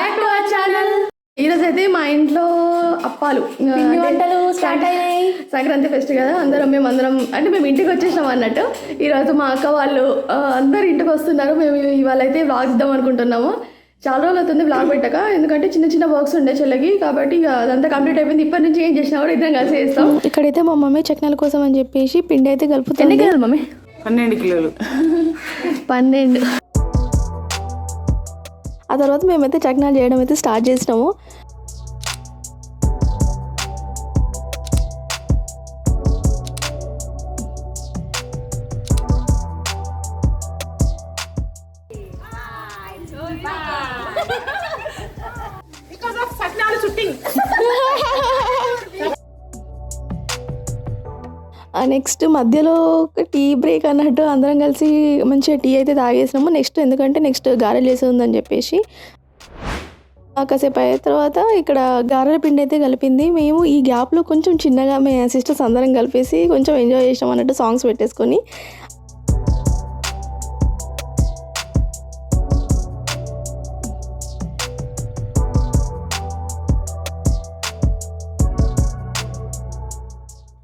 Back to our channel ఈరోజు అయితే మా ఇంట్లో అప్పాలు పిండి వంటలు స్టార్ట్ అయినాయి. సంక్రాంతి ఫెస్ట్ కదా అందరం మేము అందరం అంటే మేము ఇంటికి వచ్చేసాం అన్నట్టు. ఈరోజు మా అక్క వాళ్ళు అందరు ఇంటికి వస్తున్నారు మేము ఇవాళ అయితే వ్లాగ్ ఇద్దాం అనుకుంటున్నాము. చాలా రోజులు అవుతుంది వ్లాగ్ పెట్టక ఎందుకంటే చిన్న చిన్న వర్క్స్ ఉండే చెల్లకి కాబట్టి ఇక అదంతా కంప్లీట్ అయిపోయింది. ఇప్పటి నుంచి ఏం చేసినా కూడా ఇద్దరం కలిసి చేస్తాం. ఇక్కడైతే మా మమ్మీ చక్నాల కోసం అని చెప్పేసి పిండి అయితే ఎన్ని కలుపుతుంది కిలోలు మమ్మీ? పన్నెండు కిలోలు. పన్నెండు. ఆ తర్వాత మేమైతే చక్నాలు చేయడం అయితే స్టార్ట్ చేసినాము. నెక్స్ట్ మధ్యలో ఒక టీ బ్రేక్ అన్నట్టు అందరం కలిసి మంచిగా టీ అయితే తాగేసినాము. నెక్స్ట్ ఎందుకంటే నెక్స్ట్ గారెలు చేసి ఉందని చెప్పేసి కాసేపు అయిన తర్వాత ఇక్కడ గారెల పిండి అయితే కలిపింది. మేము ఈ గ్యాప్లో కొంచెం చిన్నగా మీ సిస్టర్స్ అందరం కలిపేసి కొంచెం ఎంజాయ్ చేసాం అన్నట్టు సాంగ్స్ పెట్టేసుకొని.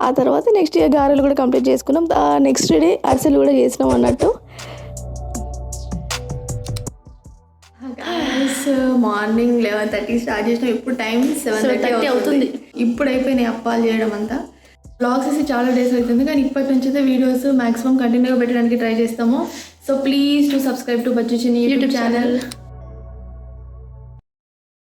ఆ తర్వాత నెక్స్ట్ ఇయర్ గారెలు కూడా కంప్లీట్ చేసుకున్నాం. నెక్స్ట్ డే అరిసెలు కూడా చేసినాం అన్నట్టు. మార్నింగ్ లెవెన్ థర్టీ స్టార్ట్ చేసినాం. ఇప్పుడు టైం సెవెన్ థర్టీ 7:30 అవుతుంది. ఇప్పుడు అయిపోయినాయి అప్పాలు చేయడం అంతా. బ్లాగ్స్ వేసి చాలా డేస్ అవుతుంది కానీ ఇప్పటి నుంచి అయితే వీడియోస్ మాక్సిమం కంటిన్యూగా పెట్టడానికి ట్రై చేస్తాము. So please to subscribe to Bachchu Chinni YouTube channel